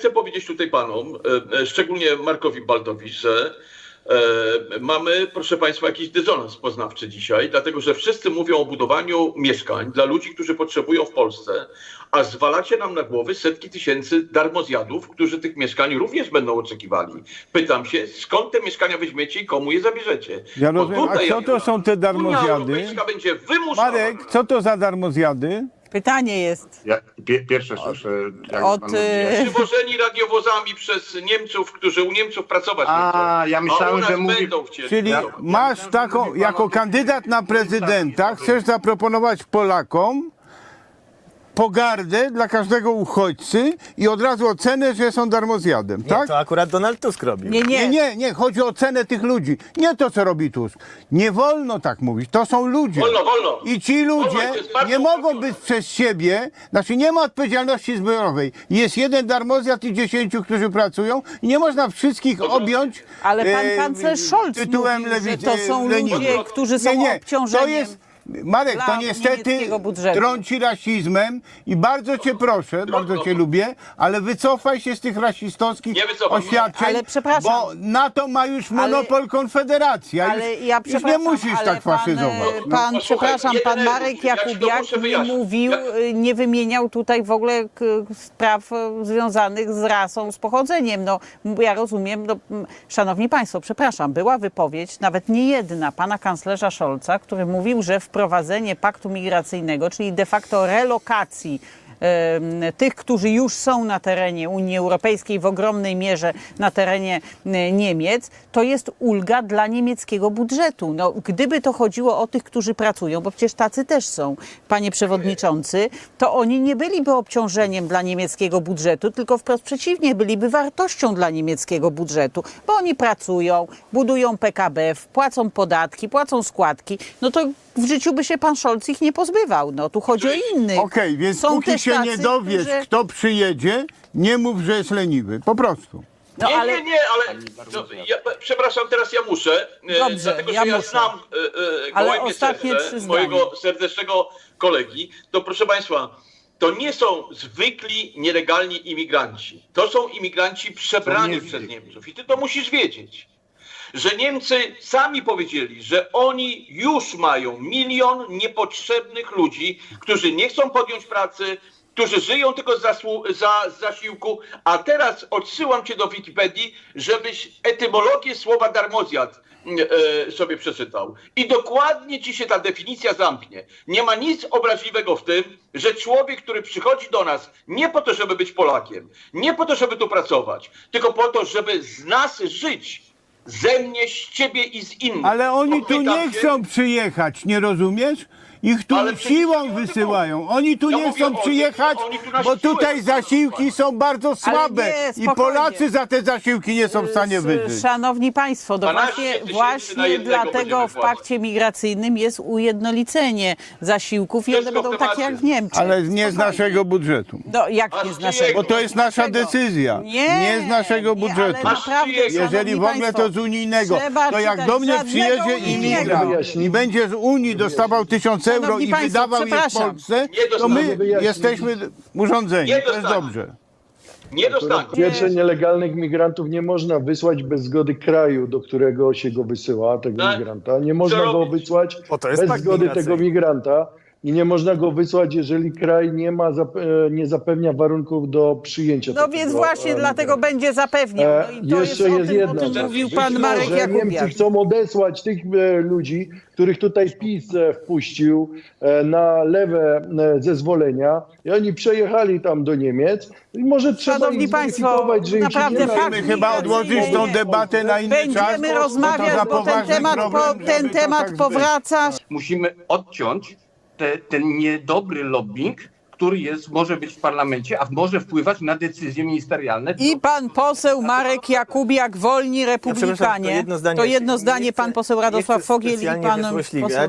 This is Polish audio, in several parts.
chcę powiedzieć tutaj panom, e, e, szczególnie Markowi Baldowi, że e, mamy, proszę państwa, jakiś dysonans poznawczy dzisiaj, dlatego że wszyscy mówią o budowaniu mieszkań dla ludzi, którzy potrzebują w Polsce, a zwalacie nam na głowy setki tysięcy darmozjadów, którzy tych mieszkań również będą oczekiwali. Pytam się, skąd te mieszkania weźmiecie i komu je zabierzecie? Ja rozumiem, a co to Unia są te darmozjady? Europejska będzie wymuszała... Marek, co to za darmozjady? Pytanie jest. Ja pie, pierwsze słyszę. jak od, pan mówi. Przywożeni radiowozami przez Niemców, którzy u Niemców pracować nie A, ja myślałem, a u nas że mówi- będą chcieli. Czyli Ja- masz taką, jako kandydat na prezydenta, chcesz zaproponować Polakom pogardę dla każdego uchodźcy i od razu ocenę, że są darmozjadem, Nie, tak? to akurat Donald Tusk robił. Nie, Nie, nie. nie, nie, chodzi o cenę tych ludzi. Nie to, co robi Tusk. Nie wolno tak mówić. To są ludzie. Wolno, wolno. I ci Wolno, ludzie to jest bardzo nie mogą być przez siebie, znaczy nie ma odpowiedzialności zbiorowej. Jest jeden darmozjad i dziesięciu, którzy pracują i nie można wszystkich objąć Ale pan e, kanclerz Scholz tytułem mówił, że lewicy- to są lenizmu. ludzie, którzy są nie, nie, obciążeniem To jest, Marek, dla to niestety niemieckiego budżetu. trąci rasizmem i bardzo cię proszę, bardzo cię lubię, ale wycofaj się z tych rasistowskich Nie wycofam. oświadczeń, Ale przepraszam. bo na to ma już monopol Konfederacja. Ale już, ja już przepraszam, nie musisz ale tak pan, faszyzować. e, No, Pan, no, słuchaj, przepraszam, pan Marek ja ci to Jakubiak muszę nie wyjaśnić. mówił, Ja- e, nie wymieniał tutaj w ogóle k- spraw e, związanych z rasą, z pochodzeniem. No, m- ja rozumiem, no, m, szanowni państwo, przepraszam, była wypowiedź, nawet nie jedna, pana kanclerza Scholza, który mówił, że wprowadzenie paktu migracyjnego, czyli de facto relokacji tych, którzy już są na terenie Unii Europejskiej w ogromnej mierze na terenie e, Niemiec, to jest ulga dla niemieckiego budżetu. No, gdyby to chodziło o tych, którzy pracują, bo przecież tacy też są, panie przewodniczący, to oni nie byliby obciążeniem dla niemieckiego budżetu, tylko wprost przeciwnie, byliby wartością dla niemieckiego budżetu, bo oni pracują, budują PKB, płacą podatki, płacą składki, no to w życiu by się pan Scholz ich nie pozbywał. No, tu chodzi o innych. Okej, więc Są póki też się nie tacy, dowiesz, którzy- kto przyjedzie, nie mów, że jest leniwy. Po prostu. No, nie, ale- nie, nie, ale no, ja, przepraszam, teraz ja muszę, e, Dobrze, dlatego ja że ja muszę. znam e, e, Ale gołębie ostatnie serce trzy zdania. mojego serdecznego kolegi, to proszę Państwa, to nie są zwykli nielegalni imigranci. To są imigranci przebrani nie przez. Niemców. I ty to musisz wiedzieć. Że Niemcy sami powiedzieli, że oni już mają milion niepotrzebnych ludzi, którzy nie chcą podjąć pracy, którzy żyją tylko z, zasłu- za, z zasiłku, a teraz odsyłam cię do Wikipedii, żebyś etymologię słowa darmozjad e, sobie przeczytał. I dokładnie ci się ta definicja zamknie. Nie ma nic obraźliwego w tym, że człowiek, który przychodzi do nas nie po to, żeby być Polakiem, nie po to, żeby tu pracować, tylko po to, żeby z nas żyć. Ze mnie, z ciebie i z innych. Ale oni tu nie cię- chcą przyjechać, nie rozumiesz? Ich tu Ale przecież siłą nie wysyłają. Oni tu Ja nie mówię o chcą przyjechać, oni tu na bo siłę tutaj zasiłki są bardzo słabe nie, i spokojnie. Polacy za te zasiłki nie są w stanie wyżyć. Szanowni Państwo, to 12 właśnie, tysięcy na właśnie jednego dlatego będziemy w płacić. pakcie migracyjnym jest ujednolicenie zasiłków i one Wszystko w będą takie temacie. jak w Niemczech. Ale nie z Spokojnie. naszego budżetu. No, jak nie z naszego? Bo to jest nasza decyzja. Nie z naszego nie, budżetu. ale naprawdę, Jeżeli Jeżeli szanowni w ogóle to z unijnego, trzeba to jak czytać do mnie żadnego przyjedzie unijnego. imigrant i będzie z Unii dostawał tysiąc euro i państwo, wydawał je w przepraszam. Polsce, Nie to my jesteśmy urządzeni. Nie To jest dobrze. Nie. Po pierwsze, nielegalnych migrantów nie można wysłać bez zgody kraju, do którego się go wysyła, tego Tak. migranta. Nie można go robić? wysłać Po to jest bez pakt zgody migracyjny. tego migranta i nie można go wysłać, jeżeli kraj nie ma, e, nie zapewnia warunków do przyjęcia No więc właśnie e, dlatego będzie zapewniał. E, No i to jeszcze jest, jest o tym, jedna o tym mówił Być pan Marek może Jakubiak. Niemcy chcą odesłać tych ludzi, których tutaj PiS wpuścił na lewe zezwolenia i oni przejechali tam do Niemiec i może trzeba Szanowni ich państwo, że im się naprawdę Musimy chyba odłożyć tą debatę na inny czas. Będziemy bo to rozmawiać, za bo ten temat, po, ten temat tak powraca. musimy odciąć te, ten niedobry lobbying, który jest, może być w parlamencie, a może wpływać na decyzje ministerialne. I pan poseł Marek Jakubiak, Wolni Ja Republikanie. to jedno zdanie, to jedno zdanie Nie pan poseł Radosław Fogiel i pan poseł...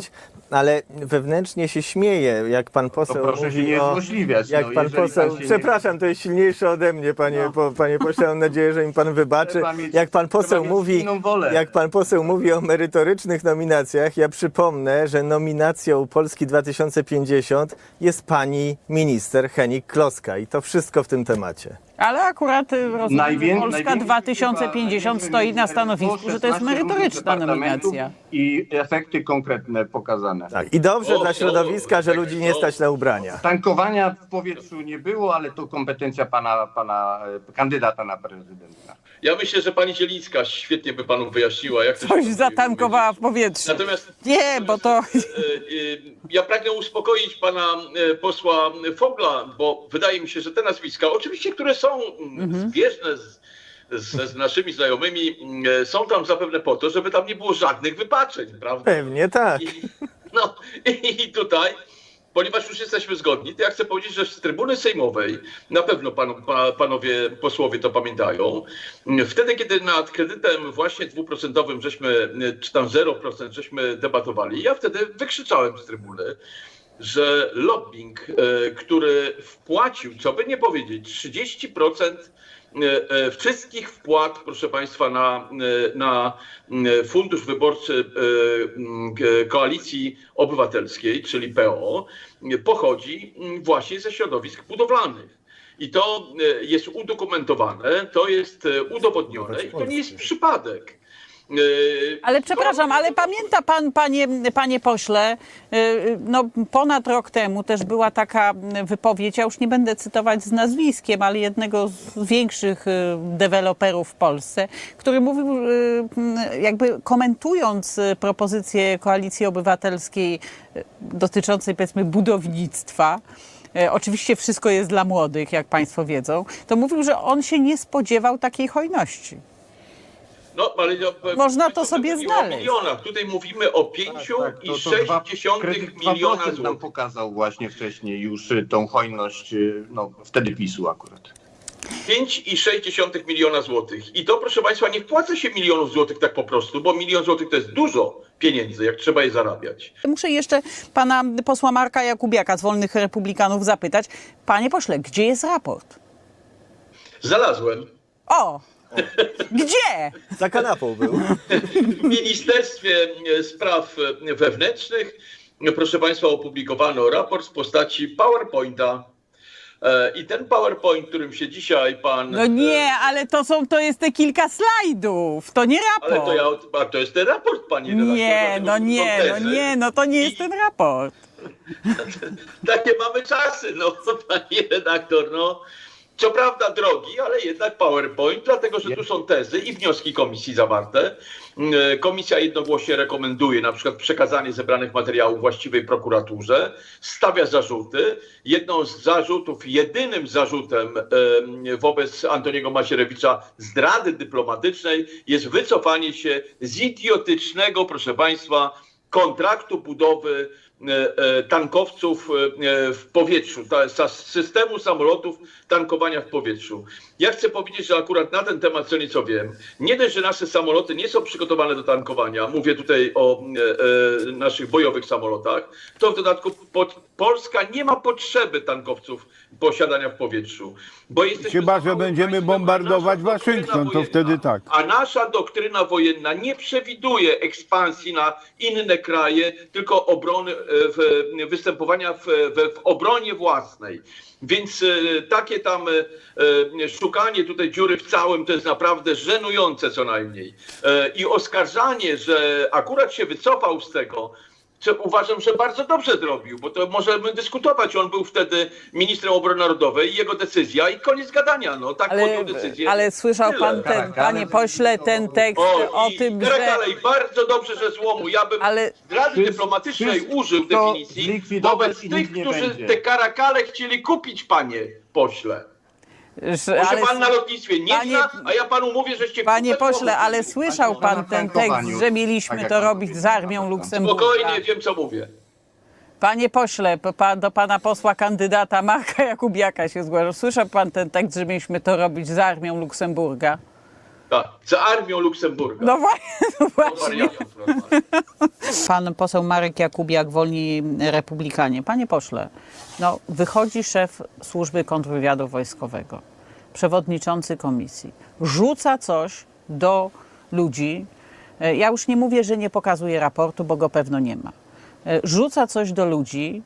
ale wewnętrznie się śmieję, jak pan poseł To proszę się mówi nie złośliwiać, Jak no, pan poseł... pan się nie- Przepraszam, to jest silniejsze ode mnie, panie, No. po, panie pośle, mam nadzieję, że mi pan wybaczy. Mieć- Jak pan poseł mówi... Jak pan poseł mówi o merytorycznych nominacjach, ja przypomnę, że nominacją Polski 2050 jest pani minister Henik Kloska i to wszystko w tym temacie. Ale akurat y, rozumiem, że Najwię- Polska największy 2050 chyba- stoi na stanowisku, że to jest 16 różnych merytoryczna nominacja. I efekty konkretne pokazane. Tak. I dobrze O, dla o, środowiska, że tak, ludzi nie stać na ubrania. Tankowania w powietrzu nie było, ale to kompetencja pana, pana kandydata na prezydenta. Ja myślę, że pani Zielińska świetnie by panu wyjaśniła, jak to Coś zatankowała w powietrzu. Natomiast Nie, bo to... E, e, Ja pragnę uspokoić pana e, posła Fogla, bo wydaje mi się, że te nazwiska, oczywiście, które są mm, zbieżne z, z, z naszymi znajomymi, mm, są tam zapewne po to, żeby tam nie było żadnych wypaczeń, prawda? Pewnie tak. I, no i tutaj, ponieważ już jesteśmy zgodni, to ja chcę powiedzieć, że z trybuny sejmowej, na pewno panu, pa, panowie posłowie to pamiętają, wtedy kiedy nad kredytem właśnie dwuprocentowym żeśmy, czy tam 0% żeśmy debatowali, ja wtedy wykrzyczałem z trybuny, że lobbying, e, który wpłacił, co by nie powiedzieć, 30% e, e, wszystkich wpłat, proszę Państwa, na, na fundusz wyborczy Koalicji Obywatelskiej, czyli PO, pochodzi właśnie ze środowisk budowlanych. I to jest udokumentowane, to jest udowodnione i to nie jest przypadek. E, Ale przepraszam, ale pamięta pan, panie, panie pośle, y, no ponad rok temu też była taka wypowiedź, ja już nie będę cytować z nazwiskiem, ale jednego z większych y, deweloperów w Polsce, który mówił, y, jakby komentując y, propozycję Koalicji Obywatelskiej y, dotyczącej powiedzmy budownictwa, Oczywiście wszystko jest dla młodych, jak Państwo wiedzą. To mówił, że on się nie spodziewał takiej hojności. No, ale Można to sobie znaleźć. O milionach. Tutaj mówimy o 5 Tak, i to- to 6 dwa- dziesiątych kredyt miliona 2% nam złotych. pokazał właśnie wcześniej już y, tą hojność, y, no wtedy PiSu akurat. 5,6 miliona złotych. I to, proszę Państwa, nie wpłaca się milionów złotych tak po prostu, bo milion złotych to jest dużo pieniędzy, jak trzeba je zarabiać. Muszę jeszcze pana posła Marka Jakubiaka z Wolnych Republikanów zapytać. Panie pośle, gdzie jest raport? Znalazłem. O! Gdzie? Za kanapą był. W Ministerstwie e, Spraw e, Wewnętrznych, e, proszę Państwa, opublikowano raport w postaci PowerPointa. E, I ten PowerPoint, którym się dzisiaj pan. No nie, ale to są, to jest te kilka slajdów, to nie Ale raport. to, ja, a to jest ten raport, pani redaktor. Nie, dlatego no nie, no nie, no to nie jest I- ten raport. Takie mamy czasy, no pani redaktor, no. Co prawda drogi, ale jednak PowerPoint, dlatego że tu są tezy i wnioski komisji zawarte. Mm, Komisja jednogłośnie rekomenduje na przykład przekazanie zebranych materiałów właściwej prokuraturze, stawia zarzuty. Jedną z zarzutów, jedynym zarzutem em, wobec Antoniego Macierewicza zdrady dyplomatycznej jest wycofanie się z idiotycznego, proszę Państwa, kontraktu budowy e, e, tankowców e, w powietrzu, systemu samolotów tankowania w powietrzu. Ja chcę powiedzieć, że akurat na ten temat co nieco wiem. Nie dość, że nasze samoloty nie są przygotowane do tankowania, mówię tutaj o e, e, naszych bojowych samolotach, to w dodatku pod, Polska nie ma potrzeby tankowców posiadania w powietrzu. Bo jesteśmy Chyba, że będziemy bombardować Waszyngton, to wojenna- wtedy tak. a nasza doktryna wojenna nie przewiduje ekspansji na inne kraje, tylko obrony, e, w, występowania w, w, w obronie własnej. Więc e, takie tam e, e, szukanie tutaj dziury w całym to jest naprawdę żenujące co najmniej. E, I oskarżanie, że akurat się wycofał z tego, co uważam, że bardzo dobrze zrobił, bo to możemy dyskutować. On był wtedy ministrem obrony narodowej i jego decyzja i koniec gadania. No tak Ale, podjął decyzję. ale słyszał Tyle. pan, ten, Karakale panie pośle, ten tekst o i tym, że... I bardzo dobrze, że złomu. Ja bym Ale- zdrady dyplomatycznej użył definicji wobec tych, którzy będzie. te karakale chcieli kupić, panie pośle. Może ale- pan na lotnictwie nie Panie- zna, a ja panu mówię, żeście Panie kupę pośle, ale słyszał Pan pan ten tekst, że tak mieliśmy to pan robić z armią tak. Luksemburga. Spokojnie, wiem co mówię. Panie pośle, p- pa- do pana posła kandydata Marka Jakubiaka się zgłaszał. Słyszał pan ten tekst, że mieliśmy to robić z armią Luksemburga? Tak, za armią Luksemburga. No właśnie, no. Pan poseł Marek Jakubiak, Wolni Republikanie. Panie pośle, no wychodzi szef służby kontrwywiadu wojskowego, przewodniczący komisji, rzuca coś do ludzi. E, Ja już nie mówię, że nie pokazuje raportu, bo go pewno nie ma. E, Rzuca coś do ludzi,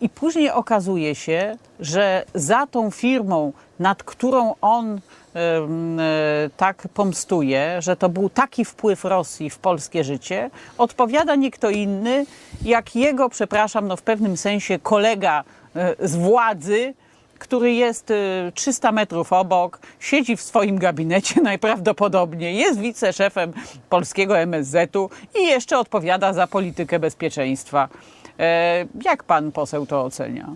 I później okazuje się, że za tą firmą, nad którą on e, tak pomstuje, że to był taki wpływ Rosji w polskie życie, odpowiada nie kto inny, jak jego, przepraszam, no w pewnym sensie kolega e, z władzy, który jest y, 300 metrów obok, siedzi w swoim gabinecie najprawdopodobniej, jest wiceszefem polskiego MSZ-u i jeszcze odpowiada za politykę bezpieczeństwa. E, Jak pan poseł to ocenia?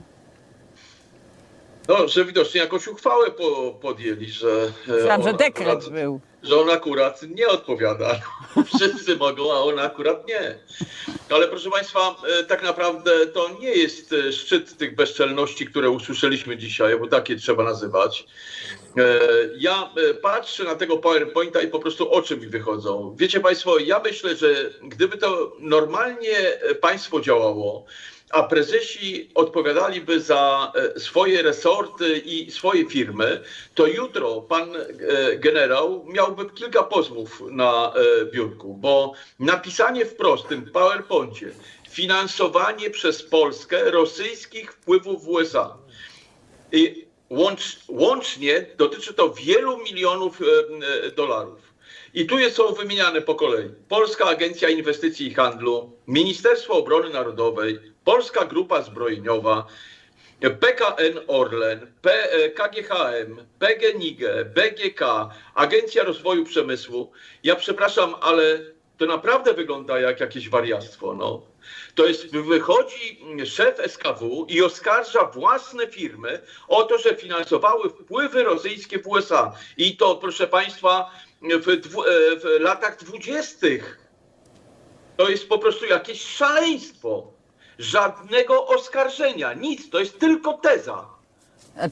No, że widocznie jakąś uchwałę po, podjęli, że. e, Myślałam, że dekret akurat- był. że on akurat nie odpowiada. Wszyscy mogą, a on akurat nie. Ale proszę Państwa, e, tak naprawdę to nie jest e, szczyt tych bezczelności, które usłyszeliśmy dzisiaj, bo takie trzeba nazywać. E, Ja patrzę na tego PowerPointa i po prostu oczy mi wychodzą. Wiecie Państwo, ja myślę, że gdyby to normalnie państwo działało, a prezesi odpowiadaliby za e, swoje resorty i swoje firmy, to jutro pan e, generał miałby kilka pozwów na e, biurku, bo napisanie w tym PowerPoincie finansowanie przez Polskę rosyjskich wpływów w USA. I łącz, łącznie dotyczy to wielu milionów dolarów. I tu jest, są wymieniane po kolei. Polska Agencja Inwestycji i Handlu, Ministerstwo Obrony Narodowej, Polska Grupa Zbrojeniowa, PKN Orlen, e, KGHM, PGNiG, BGK, Agencja Rozwoju Przemysłu. Ja przepraszam, ale to naprawdę wygląda jak jakieś wariactwo. No. To jest, wychodzi szef SKW i oskarża własne firmy o to, że finansowały wpływy rosyjskie w USA. I to, proszę Państwa, w, dwu, e, w latach dwudziestych. To jest po prostu jakieś szaleństwo. Żadnego oskarżenia, nic, to jest tylko teza.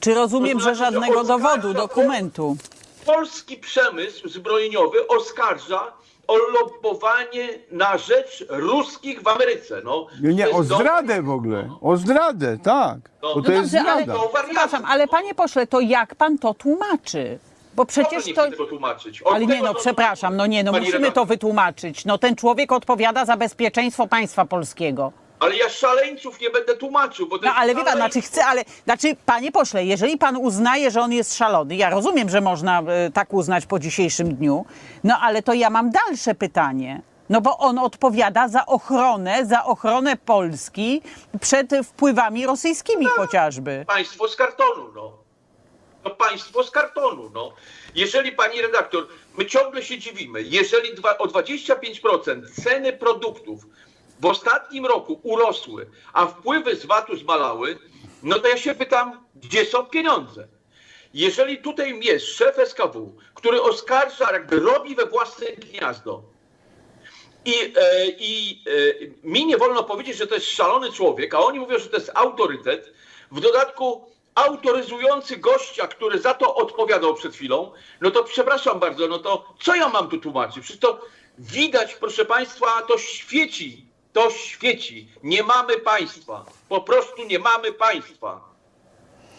Czy rozumiem, To że znaczy, że żadnego dowodu, dokumentu? Polski przemysł zbrojeniowy oskarża o lobbowanie na rzecz ruskich w Ameryce. No, Nie, o jest zdradę w ogóle. O zdradę, tak. No. Bo to No jest dobrze, ale- zdrada. To wariactwo. Przepraszam, ale panie pośle, to jak pan to tłumaczy? Bo Proszę przecież nie to... chcę tego tłumaczyć. Od Ale nie tego no, to- przepraszam, no nie no, Pani musimy to redaktor. wytłumaczyć. No ten człowiek odpowiada za bezpieczeństwo państwa polskiego. Ale ja szaleńców nie będę tłumaczył, bo to No jest ale wie pan, szaleństwo. znaczy chcę, ale, znaczy panie pośle, jeżeli pan uznaje, że on jest szalony, ja rozumiem, że można e, tak uznać po dzisiejszym dniu, no ale to ja mam dalsze pytanie. No bo on odpowiada za ochronę, za ochronę Polski przed wpływami rosyjskimi chociażby. Państwo z kartonu, no. To państwo z kartonu, no. Jeżeli pani redaktor, my ciągle się dziwimy, jeżeli dwa, o 25% ceny produktów w ostatnim roku urosły, a wpływy z VAT-u zmalały, no to ja się pytam, gdzie są pieniądze? Jeżeli tutaj jest szef SKW, który oskarża, jakby robi we własne gniazdo, i, e, I e, mi nie wolno powiedzieć, że to jest szalony człowiek, a oni mówią, że to jest autorytet. W dodatku autoryzujący gościa, który za to odpowiadał przed chwilą, no to przepraszam bardzo, no to co ja mam tu tłumaczyć? Przecież to widać, proszę Państwa, to świeci, to świeci. Nie mamy państwa. Po prostu nie mamy państwa.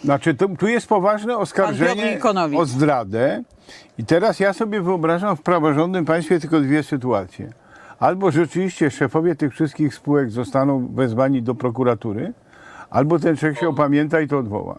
Znaczy, tu, tu jest poważne oskarżenie o zdradę. I teraz ja sobie wyobrażam w praworządnym państwie tylko dwie sytuacje. Albo rzeczywiście szefowie tych wszystkich spółek zostaną wezwani do prokuratury, albo ten człowiek się opamięta i to odwoła.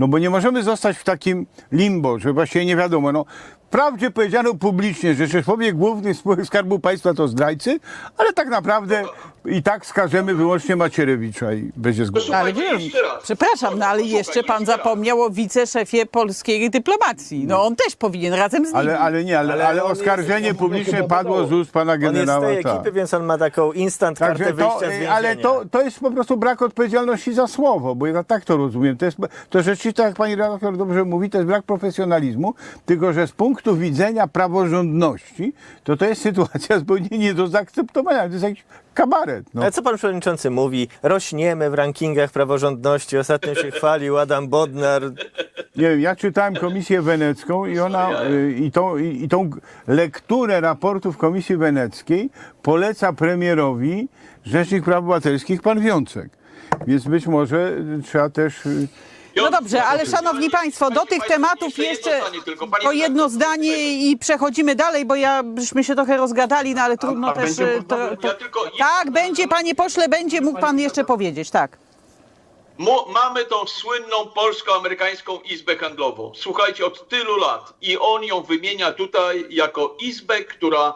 No bo nie możemy zostać w takim limbo, że właściwie nie wiadomo. No, wprawdzie powiedziano publicznie, że szefowie głównych spółek Skarbu Państwa to zdrajcy, ale tak naprawdę i tak skażemy wyłącznie Macierewicza i będzie zgoda. Proszę Ale wiem, przepraszam, no ale jeszcze pan zapomniał o wiceszefie polskiej dyplomacji. No on też powinien razem z nimi. Ale, ale nie, ale, Ale ale on jest- oskarżenie publiczne padło z ust pana On jest z generała. tej tak. ekipy, więc on ma taką instant kartę Także wyjścia to, z więzienia. ale to, to jest po prostu brak odpowiedzialności za słowo, bo ja tak to rozumiem. To, jest, to rzeczywiście, jak pani redaktor dobrze mówi, to jest brak profesjonalizmu, tylko że z punktu widzenia praworządności, to to jest sytuacja zupełnie nie do zaakceptowania. To jest jakiś kabaret. No. Ale co pan przewodniczący mówi? Rośniemy w rankingach praworządności. Ostatnio się chwalił Adam Bodnar. Nie ja czytałem Komisję Wenecką i ona y, i tą, i, i tą lekturę raportów Komisji Weneckiej poleca premierowi Rzecznik Praw Obywatelskich pan Wiącek. Więc być może trzeba też y, No dobrze, ale szanowni państwo, do tych tematów jeszcze to jedno zdanie i przechodzimy dalej, bo ja byśmy się trochę rozgadali, no ale trudno też... e, to, to, tak, będzie, panie pośle, będzie mógł pan jeszcze powiedzieć, tak. Mo, mamy tą słynną polsko-amerykańską izbę handlową. Słuchajcie, od tylu lat. I on ją wymienia tutaj jako izbę, która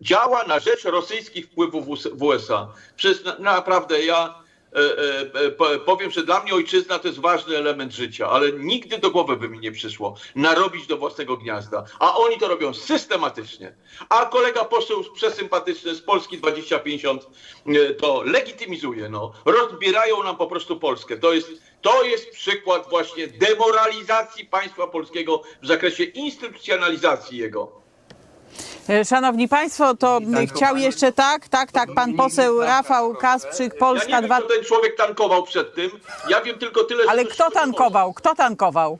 działa na rzecz rosyjskich wpływów w US- w USA. Przez na, naprawdę ja po- powiem, że dla mnie ojczyzna to jest ważny element życia, ale nigdy do głowy by mi nie przyszło narobić do własnego gniazda. A oni to robią systematycznie. A kolega poseł przesympatyczny z Polski 2050 e, to legitymizuje. No. Rozbierają nam po prostu Polskę. To jest, to jest przykład właśnie demoralizacji państwa polskiego w zakresie instytucjonalizacji jego. E, Szanowni Państwo, to chciał jeszcze tak, tak, tak, pan poseł Rafał Kasprzyk, Ja Polska nie wiem, 2. kto ten człowiek tankował przed tym. Ja wiem tylko tyle, że Ale to kto tankował? Kto tankował?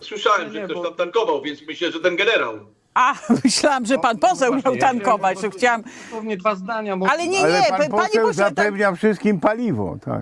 Słyszałem, że ktoś tam tankował, więc myślę, że ten generał. A, myślałam, że pan poseł miał Właśnie, ja tankować. chciałem- Chciałam. Dosłownie dwa zdania. Może... Ale nie, Ale nie, pan panie poseł pośle, tak, zapewnia wszystkim paliwo, tak.